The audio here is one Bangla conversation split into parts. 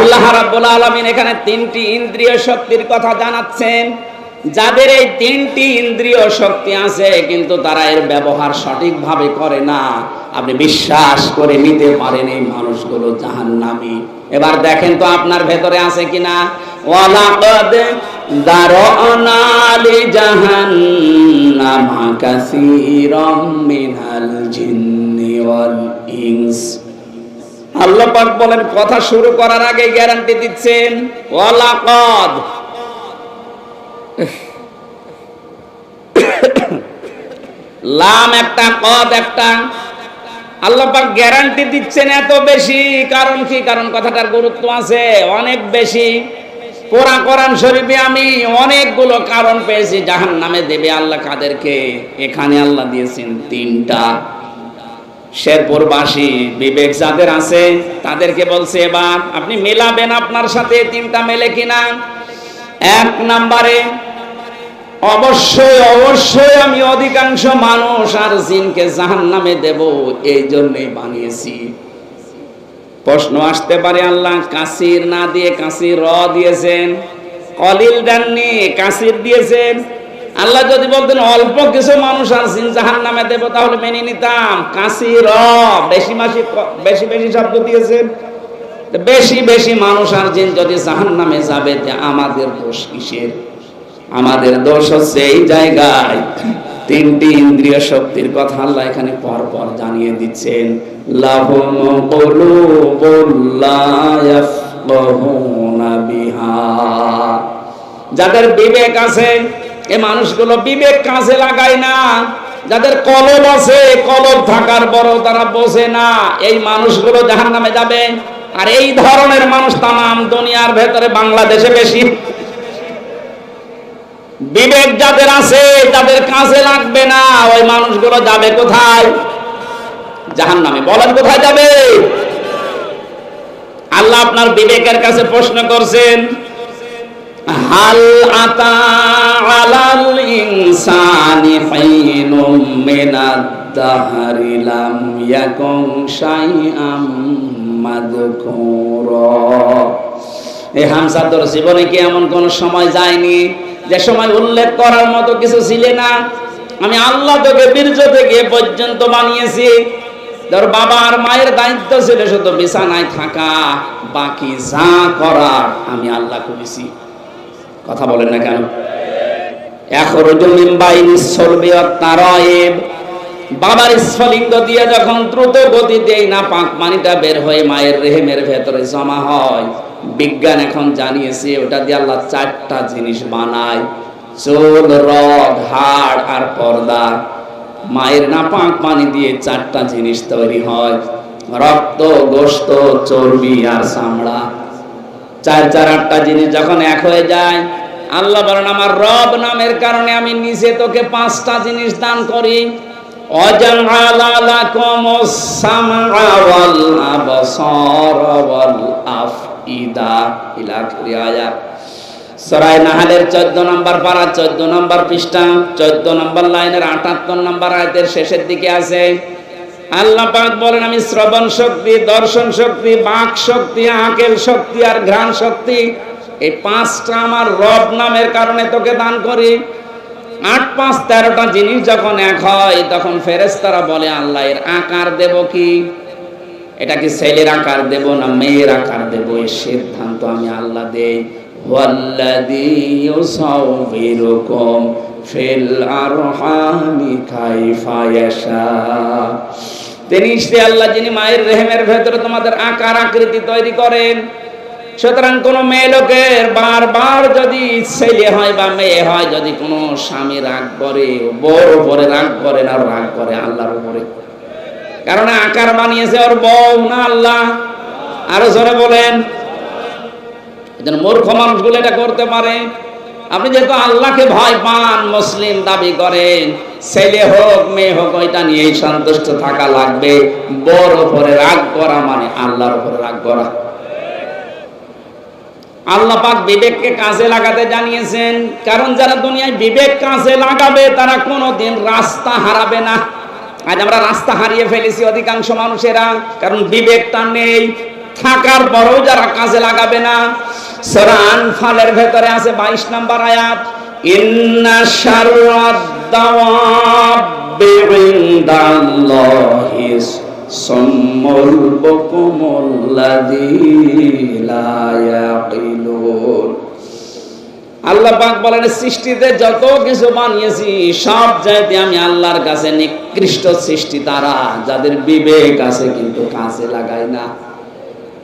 আল্লাহ রাব্বুল আলামিন এখানে তিনটি ইন্দ্রিয় শক্তির কথা জানাচ্ছেন। যাদের এই তিনটি ইন্দ্রিয় শক্তি আছে, কিন্তু তারা এর ব্যবহার সঠিকভাবে করে না। আপনি বিশ্বাস করে নিতে পারেন এই মানুষগুলো জাহান্নামী। এবার দেখেন তো আপনার ভেতরে আছে কিনা? ওয়ালাকাদ আল্লাহ পাক বলেন, কথা শুরু করার আগে গ্যারান্টি দিচ্ছেন, ওয়ালাকাদ। লাম একটা, কদ একটা। আল্লাহ পাক গ্যারান্টি দিচ্ছেন এত বেশি, কারণ কি? কারণ কথাটার গুরুত্ব আছে, অনেক বেশি। কোরআন কোরআন শরীফে আমি অনেকগুলো কারণ পেয়েছি জাহান নামে দেবে আল্লাহ কাদেরকে। এখানে আল্লাহ দিয়েছেন তিনটা। শেরপুরবাসী, বিবেক যাদের আছে, তাদেরকে বলছে এবার, আপনি মেলাবেন আপনার সাথে তিনটা মেলে কিনা? এক নাম্বারে, অবশ্যই অবশ্যই আমি অধিকাংশ মানুষ আর জিনকে জাহান নামে দেব, এই জন্যই বানিয়েছি। প্রশ্ন আসতে পারে, আল্লাহ কাসির না দিয়ে কাসির র দিয়েছেন? কলিল দেননি, কাসির দিয়েছেন? আল্লাহ যদি বলতেন, অল্প কিছু মানুষ আর জিন জাহান নামে দেব, তাহলে মেনে নিতাম। কাসি র বেশি মাসি বেশি বেশি শব্দ দিয়েছেন বেশি বেশি মানুষ আর জিন যদি জাহান নামে যাবে আমাদের দোষ কিসের? আমাদের দোষ হচ্ছে এই জায়গায় তিনটি ইন্দ্রিয় শক্তির কথা আল্লাহ এখানে পর পর জানিয়ে দিচ্ছেন। লাহুম কুলুবুল লা বিহা। যাদের বিবেক আছে এ মানুষগুলো বিবেক কাজে লাগায় না। যাদের কলব আছে, কলব থাকার পরও তারা বোঝে না, এই মানুষগুলো জাহান নামে যাবে। আর এই ধরনের মানুষ তাম দুনিয়ার ভেতরে বাংলাদেশে বেশি। বিবেক যাদের আছে, যাদের কাজে লাগবে না, ওই মানুষগুলো যাবে কোথায়? জাহান নামে বলেন কোথায় যাবে? আল্লাহ আপনার বিবেকের কাছে প্রশ্ন করছেন হাল আতা ইনসানি হাইনুম মিনাদ দাহরি লাম ইয়াকুন শাইআম এই হামসাদর জীবনে কি এমন কোন সময় যায়নি? যে সময় উল্লেখ করার মতো কিছু ছিল না? আমি আল্লাহ তোকে বীর্য থেকে পর্যন্ত বানিয়েছি। তোর বাবা আর মায়ের দায়িত্ব ছিল শুধু বিছানায় থাকা, বাকি যা করার আমি আল্লাহ করেছি। কথা বলেন না কেন? বাবার স্ফলিঙ্গ দিয়ে যখন দ্রুত গতিতে এই না, পাক পানিটা বের হয়ে মায়ের রেহেমের ভেতরে জমা হয়। বিজ্ঞান এখন জানিয়েছে, ওটা দিয়ে আল্লাহ চারটা জিনিস বানায়। চুল, রগ, হাড় আর পর্দা। মায়ের না পাক পানি দিয়ে চারটা জিনিস তৈরি হয়। রক্ত গোস্ত চর্বি আর চামড়া। চার চার আটটা জিনিস যখন এক হয়ে যায় আল্লাহ বলেন, আমার রব নামের কারণে আমি নিজে তোকে পাঁচটা জিনিস দান করি। নাহালের চোদ্দ নম্বর চোদ্দ নম্বর পৃষ্ঠা, চোদ্দ নম্বর লাইনের আটাত্তর নম্বর আয়তের শেষের দিকে আছে। আল্লাহ বলেন, আমি শ্রবণ শক্তি, দর্শন শক্তি, বাক শক্তি, আঁকেল শক্তি আর ঘ্রাণ শক্তি এই পাঁচটা আমার রব নামের কারণে তোকে দান করি। আট, পাঁচ, তেরোটা জিনিস যখন এক হয়, তখন ফেরেস্তারা বলে, আল্লাহ, এর আকার দেব কি? এটা কি ছেলের আকার দেব না মেয়ের আকার দেব? এই সিদ্ধান্ত আমি আল্লাহ দেই। তিনি আল্লাহ যিনি মায়ের রেহেমের ভেতরে তোমাদের আকার আকৃতি তৈরি করেন। সুতরাং কোন মেয়ে লোকের বারবার যদি ছেলে হয় বা মেয়ে হয়, যদি কোনো স্বামী রাগ করে বউর উপরে রাগ করে না, রাগ করে আল্লাহর উপরে। কারণ আকার বানিয়েছে ওর বউ না আল্লাহ। আরও জোরে বলেন। এজন্য মূর্খ মানুষগুলো এটা করতে পারে। আপনি যেহেতু আল্লাহকে ভয় পান, মুসলিম দাবি করেন, ছেলে হোক, মেয়ে হোক, ওইটা নিয়েই সন্তুষ্ট থাকা লাগবে। বড় উপরে রাগ করা মানে আল্লাহর উপরে রাগ করা। আল্লাহ পাক বিবেককে কাজে লাগাতে জানিয়েছেন, কারণ যারা দুনিয়ায় বিবেক কাজে লাগাবে, তারা কোনোদিন রাস্তা হারাবে না। আজ আমরা রাস্তা হারিয়ে ফেলেছি অধিকাংশ মানুষেরা, কারণ বিবেকটা নেই। থাকার পরেও যারা কাজে লাগাবে না। সরান ফালের ভেতরে আছে বাইশ নাম্বার আয়াত, ইন্না শাররাদ দাওয়াবি ইনদাল্লাহিস সাম্মুল আল্লাহ পাক বলেন, সৃষ্টিতে যত কিছু বানিয়েছি, সব চাইতে আমি আল্লাহর কাছে নিকৃষ্ট সৃষ্টি তারা, যাদের বিবেক আছে কিন্তু কাজে লাগায় না।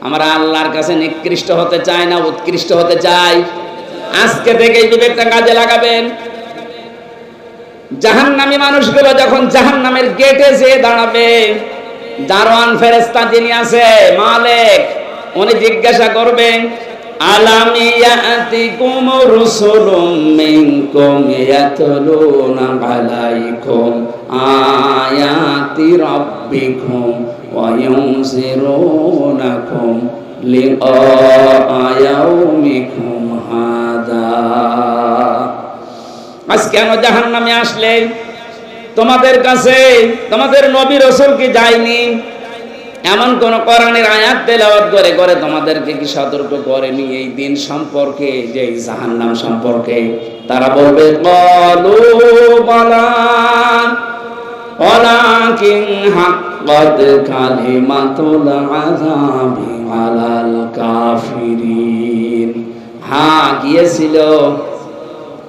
আমরা আল্লাহর কাছে নিকৃষ্ট হতে চাই না, উৎকৃষ্ট হতে চাই। আজকে থেকে এই বিবেকটা কাজে লাগাবেন। জাহান্নামী মানুষগুলো যখন জাহান্নামের গেটে যেয়ে দাঁড়াবে দারোয়ান ফেরেস্তা যিনি আছে, মালিক, উনি জিজ্ঞাসা করবেন, আলাম ইয়াতিকুম রুসুলুম মিনকুম ইয়াতলুনা কেন জাহান্নামে আসলে তোমাদের কাছে তোমাদের নবী রসুল কি যায়নি এমন কোন কোরআনের আয়াত তেলাওয়াত করে করে তোমাদেরকে কি সতর্ক করেনি এই দিন সম্পর্কে যে এই জাহান্নাম সম্পর্কে তারা বলবে কলু বলা ولكن حقت كلمة العذاب على الكافرين হ্যাঁ গিয়েছিল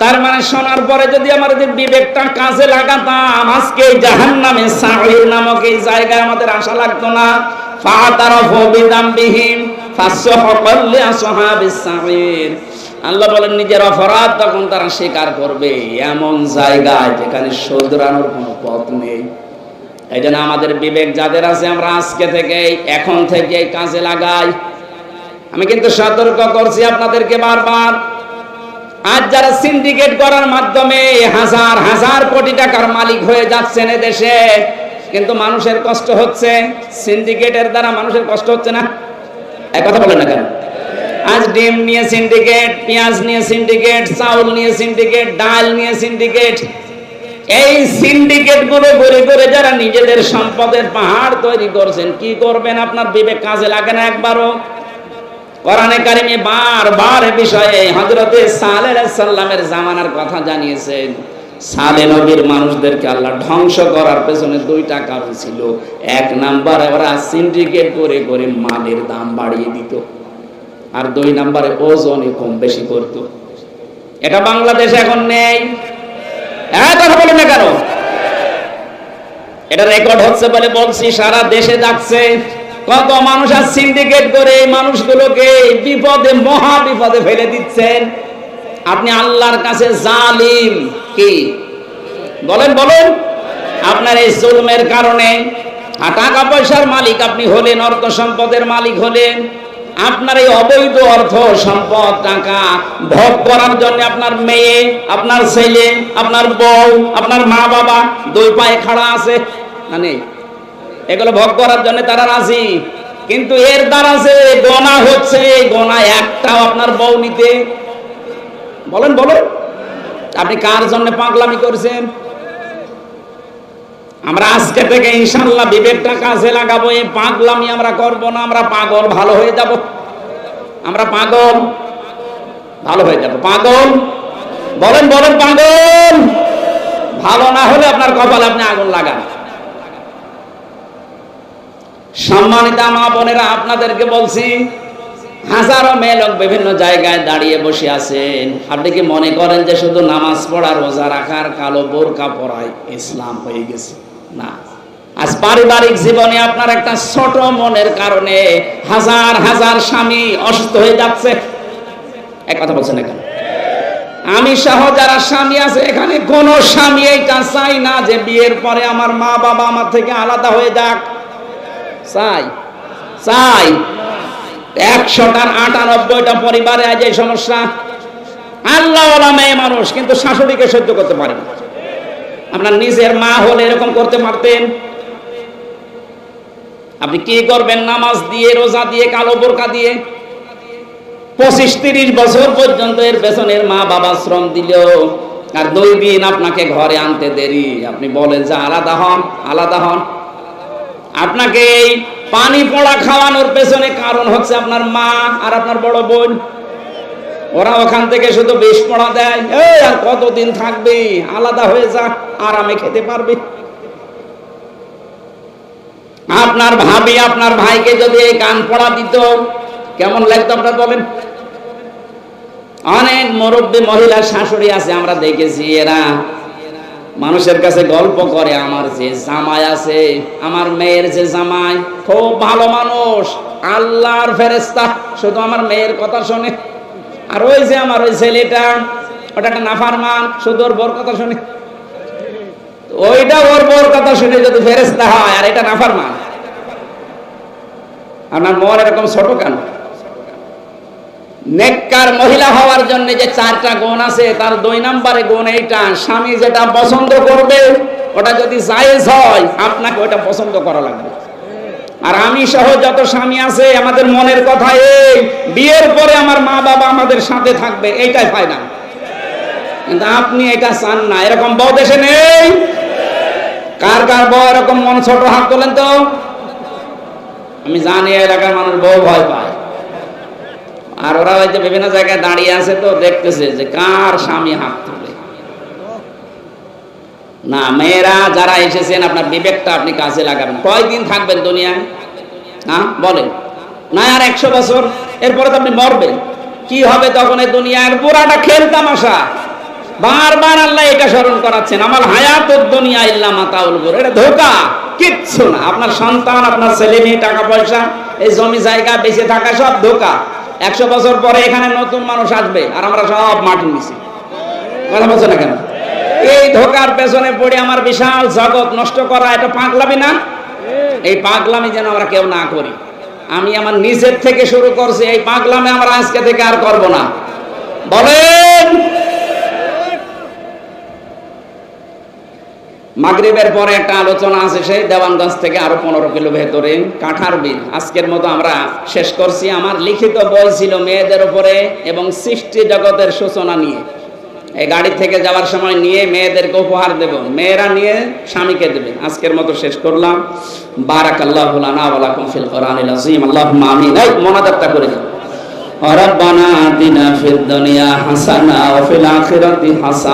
তার মানে শোনার পরে যদি আমাদের বিবেকটা কাজে লাগাতাম আজকে জাহান নামে সাহির নামক এই জায়গায় আমাদের আশা লাগতো না। ফাতারফু বিদামবিহিম ফাসহকাল্লি আসহাবিস সাহির আল্লাহ বলেন, নিজের অপরাধ তখন তারা স্বীকার করবে। এমন জায়গায় যেখানে শোধরানোর কোনো পথ নেই। এই জন্য আমাদের বিবেক যাদের আছে, আমরা আজকে থেকে এখন থেকে কাজে লাগাই। আমি কিন্তু সতর্ক করছি আপনাদেরকে বারবার। আজ যারা সিন্ডিকেট করার মাধ্যমে হাজার হাজার কোটি টাকার মালিক হয়ে যাচ্ছেন দেশে কিন্তু মানুষের কষ্ট হচ্ছে সিন্ডিকেটের দ্বারা মানুষের কষ্ট হচ্ছে না? এক কথা বলেন না কেন? আজ ডিম নিয়ে সিন্ডিকেট পেঁয়াজ নিয়ে সিন্ডিকেট চাউল নিয়ে সিন্ডিকেট ডাল নিয়ে সিন্ডিকেট এই সিন্ডিকেটগুলো করে করে যারা নিজেদের সম্পদের পাহাড় তৈরি করছেন, কি করবেন আপনার বিবেক কাজে লাগে না একবারও? কোরআনে কারিমে বারবার বিষয়ে হযরতে সালেহ সাল্লামের জামানার কথা জানিয়েছেন। সালে নবীর মানুষদেরকে আল্লাহ ধ্বংস করার পেছনে দুইটা কারণ ছিল। এক নাম্বার, ওরা সিন্ডিকেট করে করে মালের দাম বাড়িয়ে দিত। আর দুই নাম্বারে ওজনে কম বেশি করত। এটা বাংলাদেশে এখন নেই। হ্যাঁ কথা বলেন না কেন? এটা রেকর্ড হচ্ছে বলে বলছি, সারা দেশে যাচ্ছে। কত মানুষ আর সিন্ডিকেট করে মানুষগুলোকে বিপদে, মহা বিপদে ফেলে দিচ্ছেন। আপনি আল্লাহর কাছে জালিম কি? বলেন বলেন। আপনার এই জুলমের কারণে আর টাকা পয়সার মালিক আপনি হলেন, অর্থ সম্পদের মালিক হলেন। আপনার এই অবৈধ অর্থ সম্পদ, টাকা ভোগ করার জন্য আপনার মেয়ে, আপনার ছেলে, আপনার বউ, আপনার মা বাবা দুই পায়ে খাড়া আছে? না নেই। এগুলো ভোগ করার জন্য তারা রাজি। কিন্তু এর দ্বারা যে গোনা হচ্ছে গোনা একটাও আপনার বউ নিতে বলেন বলেন। আপনি কার জন্য পাগলামি করছেন? আমরা আজকে থেকে ইনশাল্লাহ বিবেকটা কাজে লাগাবো, এই পাগলামি আমরা করব না, আমরা পাগল, ভালো হয়ে যাব। আমরা পাগল, ভালো হয়ে যাব। পাগল? বলেন বলেন, পাগল। ভালো না হলে আপনার কপালে আপনি আগুন লাগান সম্মানিত মা বোনেরা, আপনাদেরকে বলছি, হাজারো মেয়ে লোক বিভিন্ন জায়গায় দাঁড়িয়ে বসে আছেন। আপনি কি মনে করেন যে শুধু নামাজ পড়া, রোজা রাখার কালো বোরকা পড়ায় ইসলাম হয়ে গেছে? না। আজ পারিবারিক জীবনে আপনার একটা ছোট মনের কারণে হাজার হাজার স্বামী অসুস্থ হয়ে যাচ্ছে। এক কথা বলছেন এখানে। আমি সহ যারা স্বামী আছে, এখানে কোন স্বামী এইটা চাই না যে বিয়ের পরে আমার মা বাবা আমার থেকে আলাদা হয়ে যাক। চাই চাই। একশোটার আটানব্বইটা পরিবারে আজ এই সমস্যা। আল্লাহ মেয়ে মানুষ, কিন্তু শাশুড়িকে সহ্য করতে পারে না। আপনার নিজের মা হলে এরকম করতে পারতেন। আপনি কি করবেন? নামাজ দিয়ে, রোজা দিয়ে, কালো বোরকা দিয়ে। পঁচিশ, তিরিশ বছর পর্যন্ত এর পেছনের মা বাবা শ্রম দিল আর দুই দিন আপনাকে ঘরে আনতে দেরি। আপনি বলেন যে আলাদা হন আলাদা হন। আপনাকে এই পানি পড়া খাওয়ানোর পেছনে কারণ হচ্ছে আপনার মা আর আপনার বড় বোন। ওরা ওখান থেকে শুধু বেশ পড়া দেয়। এই, আর কতদিন থাকবে? আলাদা হয়ে যা, আরামে খেতে পারবে। আপনার ভাবি, আপনার ভাইকে যদি এই কান পড়া দিত, কেমন লাগতো আপনার বলেন? অনেক মুরব্বী মহিলার শাশুড়ি আছে, আমরা দেখেছি এরা। মানুষের কাছে গল্প করে, আমার যে জামাই আছে, আমার মেয়ের যে জামাই, খুব ভালো মানুষ, আল্লাহর ফেরেস্তা শুধু আমার মেয়ের কথা শোনে। আর ওই যে আমার ওই ছেলেটা, ওটা একটা নাফারমান, শুধু ওর বোর কথা শুনে। ওইটা ওর বোর কথা শুনে যদি ফেরেস্তা হয়, আর এটা নাফারমান। আপনার মন এরকম ছোট কেন? নেককার মহিলা হওয়ার জন্য যে চারটা গুণ আছে, তার দুই নম্বরে গুণ এইটা, স্বামী যেটা পছন্দ করবে, ওটা যদি জায়েজ হয়, আপনাকে ওটা পছন্দ করা লাগবে। আর আমি সহ যত স্বামী আছে, আমাদের মনের কথা এই, বিয়ের পরে আমার মা বাবা আমাদের সাথে থাকবে, এইটাই ফায়দা। কিন্তু আপনি এটা চান না, এরকম বউ দেশে নেই। কার কার বউ এরকম মন ছোট হাত তোলেন তো? আমি জানি এলাকার মানুষ বউ ভয় পায়। আর ওরা যে বিভিন্ন জায়গায় দাঁড়িয়ে আছে তো দেখতেছে যে কার স্বামী হাত তুলে। না, মেয়েরা যারা এসেছেন, আপনার বিবেকটা আপনি কাজে লাগাবেন কয়দিন থাকবেন দুনিয়ায়? না বলেন। না, আর একশো বছর? এরপরে তো আপনি মরবেন। কি হবে তখন এই দুনিয়ার? পুরাটা খেলতাম আসা বারবার আল্লাহ এটা স্মরণ করাচ্ছেন। আমার হায়াত দুনিয়া ইল্লা মাতাউল গুর। এটা ধোকা। কিচ্ছু না। আপনার সন্তান, আপনার ছেলে মেয়ে, টাকা পয়সা, এই জমি জায়গা বেঁচে থাকা সব ধোকা। একশো বছর পরে এখানে নতুন মানুষ আসবে আর আমরা সব মাটির নিছি। কথা বলছো না কেন? এই ধোকার পেছনে পড়ে আমার বিশাল জগৎ নষ্ট করা এটা পাগলামি না? এই পাগলামি যেন আমরা কেউ না করি। আমি আমার নিজের থেকে শুরু করছি, এই পাগলামে আমরা আজকে থেকে আর করব না। বলেন মাগরিবের পরে একটা আলোচনা আছে সেই দেওয়ানগঞ্জ থেকে আরো পনেরো কিলো ভেতরে কাঁঠার বিল আজকের মতো আমরা শেষ করছি আমার লিখিত বই ছিল মেয়েদের উপরে এবং সৃষ্টি জগতের সূচনা নিয়ে এই গাড়ি থেকে যাওয়ার সময় নিয়ে মেয়েদেরকে উপহার দেব মেয়েরা নিয়ে স্বামীকে দেবে আজকের মতো শেষ করলাম বারাক আল্লাহ লানা ওয়া লাকুম ফিল কোরআনিল আযীম আল্লাহুম্মা আমিন এই মোনাজাতটা করে দিন ربنا آتنا في الدنيا حسنة وفي الآخرة حسنة